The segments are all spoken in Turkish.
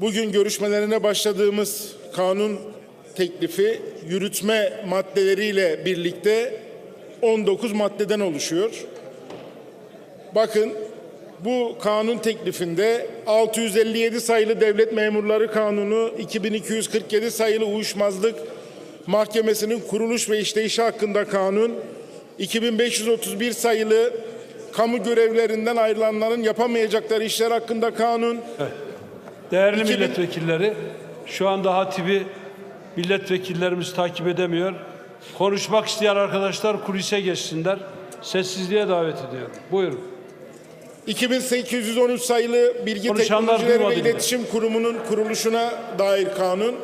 bugün görüşmelerine başladığımız kanun teklifi yürütme maddeleriyle birlikte 19 maddeden oluşuyor. Bakın bu kanun teklifinde 657 sayılı Devlet Memurları Kanunu, 2247 sayılı Uyuşmazlık Mahkemesi'nin kuruluş ve işleyişi hakkında kanun, 2531 sayılı kamu görevlerinden ayrılanların yapamayacakları işler hakkında kanun, Değerli 2000 milletvekilleri, şu anda hatibi milletvekillerimiz takip edemiyor. Konuşmak isteyen arkadaşlar kulise geçsinler. Sessizliğe davet ediyorum. Buyurun. 2813 sayılı Bilgi Konuşanlar Teknolojileri ve duymadı bile. İletişim Kurumu'nun kuruluşuna dair kanun,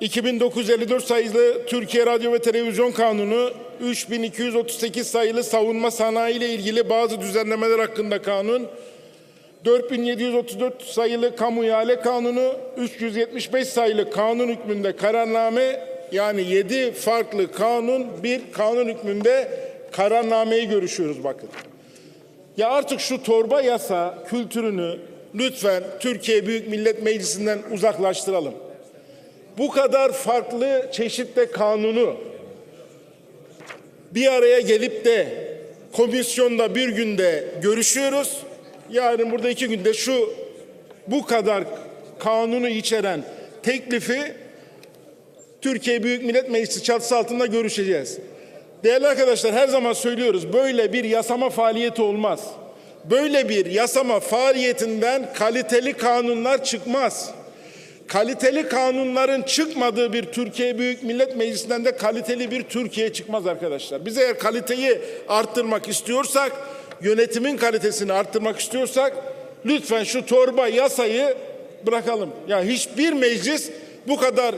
2954 sayılı Türkiye Radyo ve Televizyon Kanunu, 3238 sayılı savunma sanayi ile ilgili bazı düzenlemeler hakkında kanun, 4734 sayılı Kamu İhale Kanunu, 375 sayılı kanun hükmünde kararname yani 7 farklı kanun bir kanun hükmünde kararnameyi görüşüyoruz bakın. Ya artık şu torba yasa kültürünü lütfen Türkiye Büyük Millet Meclisi'nden uzaklaştıralım. Bu kadar farklı çeşitte kanunu bir araya gelip de komisyonda bir günde görüşüyoruz. Yarın burada iki günde şu bu kadar kanunu içeren teklifi Türkiye Büyük Millet Meclisi çatısı altında görüşeceğiz. Değerli arkadaşlar her zaman söylüyoruz böyle bir yasama faaliyeti olmaz. Böyle bir yasama faaliyetinden kaliteli kanunlar çıkmaz. Kaliteli kanunların çıkmadığı bir Türkiye Büyük Millet Meclisi'nden de kaliteli bir Türkiye çıkmaz arkadaşlar. Biz eğer kaliteyi arttırmak istiyorsak, yönetimin kalitesini arttırmak istiyorsak lütfen şu torba yasayı bırakalım. Ya hiçbir meclis bu kadar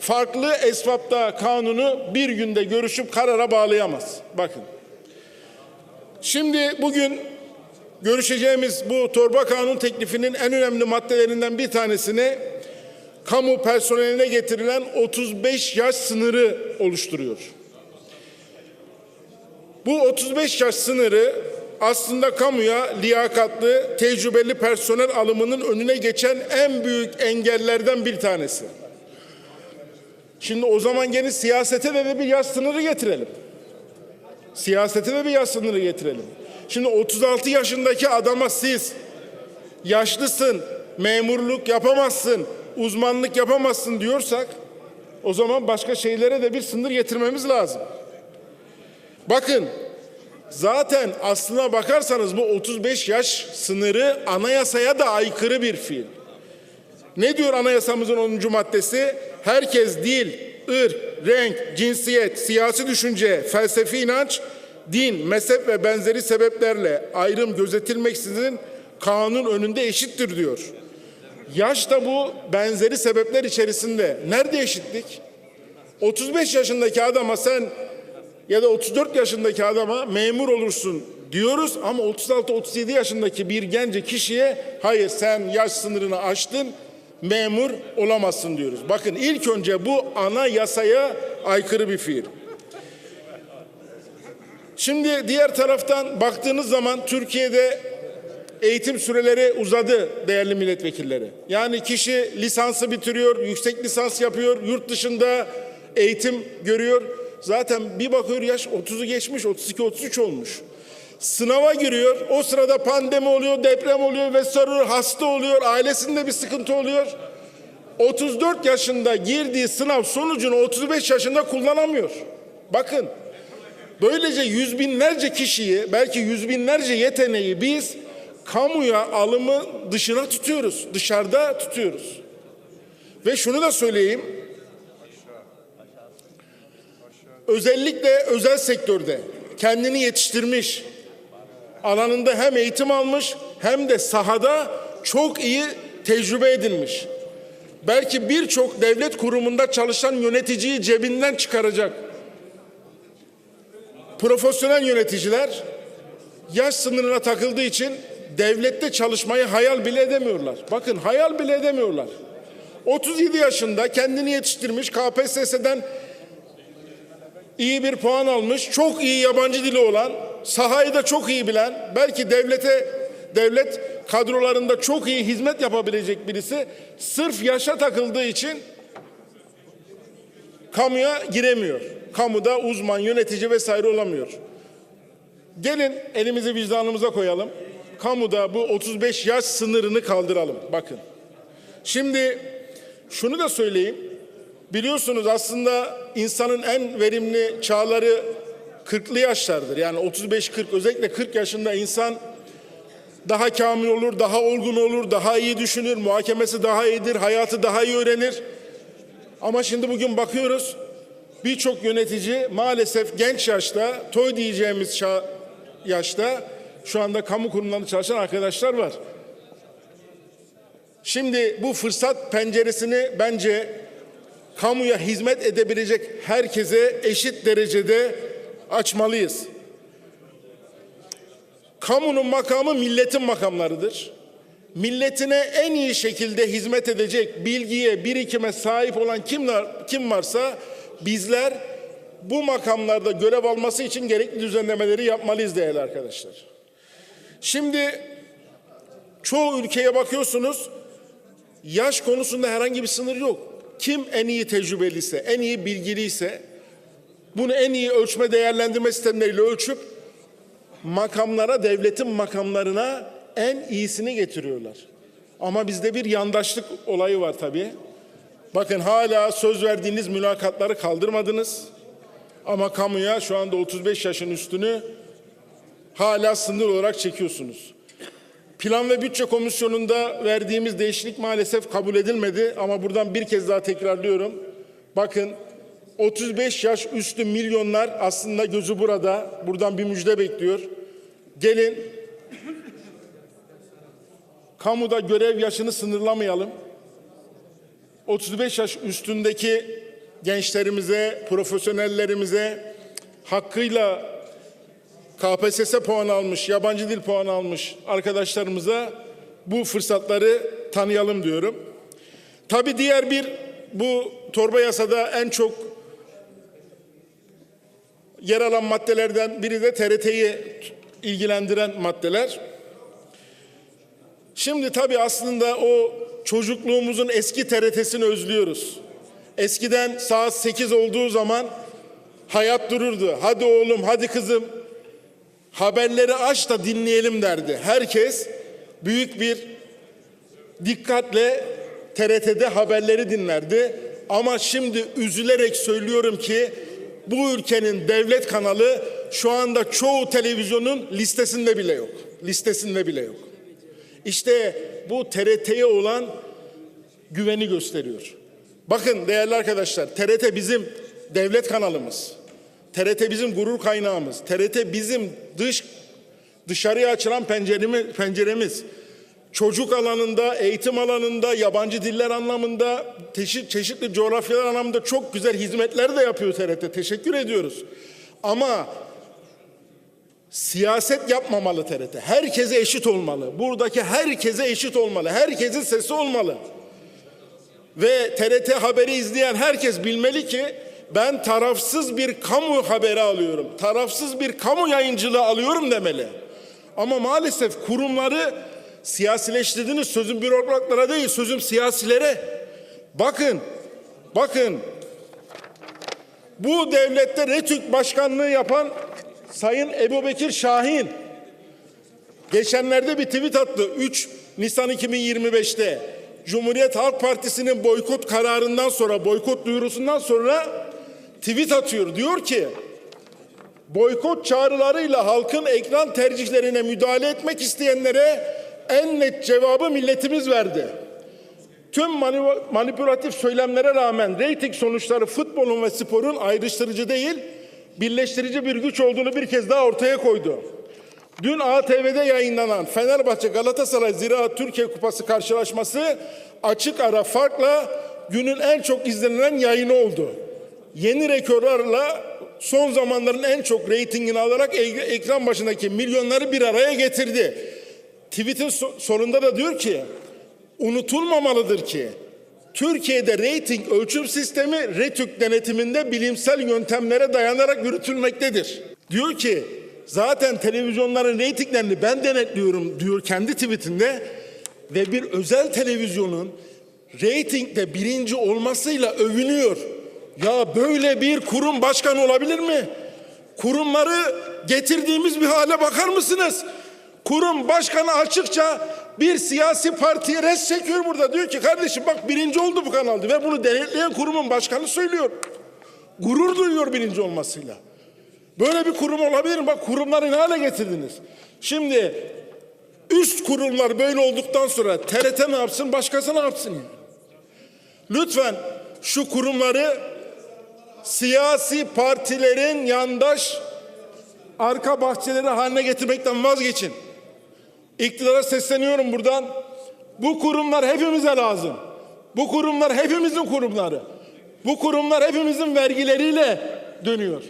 farklı esvapta kanunu bir günde görüşüp karara bağlayamaz. Bakın. Şimdi bugün görüşeceğimiz bu torba kanun teklifinin en önemli maddelerinden bir tanesini kamu personeline getirilen 35 yaş sınırı oluşturuyor. Bu 35 yaş sınırı aslında kamuya liyakatlı, tecrübeli personel alımının önüne geçen en büyük engellerden bir tanesi. Şimdi o zaman gelin siyasete de bir yaş sınırı getirelim. Siyasete de bir yaş sınırı getirelim. Şimdi 36 yaşındaki adama siz yaşlısın, memurluk yapamazsın, uzmanlık yapamazsın diyorsak o zaman başka şeylere de bir sınır getirmemiz lazım. Bakın zaten aslına bakarsanız bu 35 yaş sınırı anayasaya da aykırı bir fiil. Ne diyor anayasamızın 10. maddesi? Herkes dil, ırk, renk, cinsiyet, siyasi düşünce, felsefi inanç, din, mezhep ve benzeri sebeplerle ayrım gözetilmeksizin kanun önünde eşittir diyor. Yaş da bu benzeri sebepler içerisinde. Nerede eşitlik? 35 yaşındaki adama sen ya da 34 yaşındaki adama memur olursun diyoruz ama 36-37 yaşındaki bir gence kişiye hayır sen yaş sınırını aştın memur olamazsın diyoruz. Bakın ilk önce bu ana yasaya aykırı bir fiil. Şimdi diğer taraftan baktığınız zaman Türkiye'de eğitim süreleri uzadı değerli milletvekilleri. Yani kişi lisansı bitiriyor, yüksek lisans yapıyor, yurt dışında eğitim görüyor. Zaten bir bakıyor yaş 30'u geçmiş, 32-33 olmuş. Sınava giriyor, o sırada pandemi oluyor, deprem oluyor vesaire oluyor, hasta oluyor, ailesinde bir sıkıntı oluyor. 34 yaşında girdiği sınav sonucunu 35 yaşında kullanamıyor. Bakın Böylece yüz binlerce kişiyi, belki yüz binlerce yeteneği biz kamuya alımı dışına tutuyoruz, dışarıda tutuyoruz. Ve şunu da söyleyeyim. Özellikle özel sektörde kendini yetiştirmiş, alanında hem eğitim almış hem de sahada çok iyi tecrübe edinmiş. Belki birçok devlet kurumunda çalışan yöneticiyi cebinden çıkaracak profesyonel yöneticiler yaş sınırına takıldığı için devlette çalışmayı hayal bile edemiyorlar. Bakın hayal bile edemiyorlar. 37 yaşında kendini yetiştirmiş KPSS'den iyi bir puan almış, çok iyi yabancı dili olan, sahayı da çok iyi bilen, belki devlete devlet kadrolarında çok iyi hizmet yapabilecek birisi sırf yaşa takıldığı için kamuya giremiyor. Kamuda uzman, yönetici vesaire olamıyor. Gelin elimizi vicdanımıza koyalım. Kamuda bu 35 yaş sınırını kaldıralım. Bakın. Şimdi şunu da söyleyeyim. Biliyorsunuz aslında insanın en verimli çağları 40'lı yaşlardır. Yani 35-40 özellikle 40 yaşında insan daha kamil olur, daha olgun olur, daha iyi düşünür, muhakemesi daha iyidir, hayatı daha iyi öğrenir. Ama şimdi bugün bakıyoruz birçok yönetici maalesef genç yaşta, toy diyeceğimiz yaşta şu anda kamu kurumlarında çalışan arkadaşlar var. Şimdi bu fırsat penceresini bence kamuya hizmet edebilecek herkese eşit derecede açmalıyız. Kamunun makamı milletin makamlarıdır. Milletine en iyi şekilde hizmet edecek bilgiye, birikime sahip olan kimler, kim varsa bizler bu makamlarda görev alması için gerekli düzenlemeleri yapmalıyız değerli arkadaşlar. Şimdi çoğu ülkeye bakıyorsunuz yaş konusunda herhangi bir sınır yok. Kim en iyi tecrübeliyse, en iyi bilgiliyse bunu en iyi ölçme değerlendirme sistemleriyle ölçüp makamlara, devletin makamlarına en iyisini getiriyorlar. Ama bizde bir yandaşlık olayı var tabii. Bakın hala söz verdiğiniz mülakatları kaldırmadınız. Ama kamuya şu anda 35 yaşın üstünü hala sınır olarak çekiyorsunuz. Plan ve Bütçe Komisyonu'nda verdiğimiz değişiklik maalesef kabul edilmedi ama buradan bir kez daha tekrarlıyorum. Bakın 35 yaş üstü milyonlar aslında gözü burada. Buradan bir müjde bekliyor. Gelin kamuda görev yaşını sınırlamayalım. 35 yaş üstündeki gençlerimize, profesyonellerimize hakkıyla KPSS puan almış, yabancı dil puanı almış arkadaşlarımıza bu fırsatları tanıyalım diyorum. Tabii diğer bir bu torba yasada en çok yer alan maddelerden biri de TRT'yi ilgilendiren maddeler. Şimdi tabii aslında o çocukluğumuzun eski TRT'sini özlüyoruz. Eskiden saat 8 olduğu zaman hayat dururdu. Hadi oğlum, hadi kızım haberleri aç da dinleyelim derdi. Herkes büyük bir dikkatle TRT'de haberleri dinlerdi. Ama şimdi üzülerek söylüyorum ki bu ülkenin devlet kanalı şu anda çoğu televizyonun listesinde bile yok. Listesinde bile yok. İşte bu TRT'ye olan güveni gösteriyor. Bakın değerli arkadaşlar TRT bizim devlet kanalımız. TRT bizim gurur kaynağımız. TRT bizim dış dışarıya açılan penceremiz, penceremiz. Çocuk alanında, eğitim alanında, yabancı diller anlamında, teşi- çeşitli coğrafyalar anlamında çok güzel hizmetler de yapıyor TRT. Teşekkür ediyoruz. Ama siyaset yapmamalı TRT. Herkese eşit olmalı. Buradaki herkese eşit olmalı. Herkesin sesi olmalı. Ve TRT haberi izleyen herkes bilmeli ki ben tarafsız bir kamu haberi alıyorum. Tarafsız bir kamu yayıncılığı alıyorum demeli. Ama maalesef kurumları siyasileştirdiniz. Sözüm bürokratlara değil, sözüm siyasilere. Bakın, bakın. Bu devlette RETÜK başkanlığı yapan Sayın Ebu Bekir Şahin geçenlerde bir tweet attı 3 Nisan 2025'te. Cumhuriyet Halk Partisi'nin boykot kararından sonra, boykot duyurusundan sonra tweet atıyor. Diyor ki boykot çağrılarıyla halkın ekran tercihlerine müdahale etmek isteyenlere en net cevabı milletimiz verdi. Tüm mani- manipülatif söylemlere rağmen reyting sonuçları futbolun ve sporun ayrıştırıcı değil, birleştirici bir güç olduğunu bir kez daha ortaya koydu. Dün ATV'de yayınlanan Fenerbahçe Galatasaray Ziraat Türkiye Kupası karşılaşması açık ara farkla günün en çok izlenilen yayını oldu. Yeni rekorlarla son zamanların en çok reytingini alarak ekran başındaki milyonları bir araya getirdi. Tweet'in so- sonunda da diyor ki unutulmamalıdır ki Türkiye'de reyting ölçüm sistemi RETÜK denetiminde bilimsel yöntemlere dayanarak yürütülmektedir. Diyor ki zaten televizyonların reytinglerini ben denetliyorum diyor kendi tweetinde ve bir özel televizyonun reytingde birinci olmasıyla övünüyor. Ya böyle bir kurum başkan olabilir mi? Kurumları getirdiğimiz bir hale bakar mısınız? Kurum başkanı açıkça bir siyasi partiye res çekiyor burada. Diyor ki kardeşim bak birinci oldu bu kanaldı ve bunu denetleyen kurumun başkanı söylüyor. Gurur duyuyor birinci olmasıyla. Böyle bir kurum olabilir mi? Bak kurumları ne hale getirdiniz? Şimdi üst kurumlar böyle olduktan sonra TRT ne yapsın, başkası ne yapsın? Lütfen şu kurumları siyasi partilerin yandaş arka bahçeleri haline getirmekten vazgeçin. İktidara sesleniyorum buradan. Bu kurumlar hepimize lazım. Bu kurumlar hepimizin kurumları. Bu kurumlar hepimizin vergileriyle dönüyor.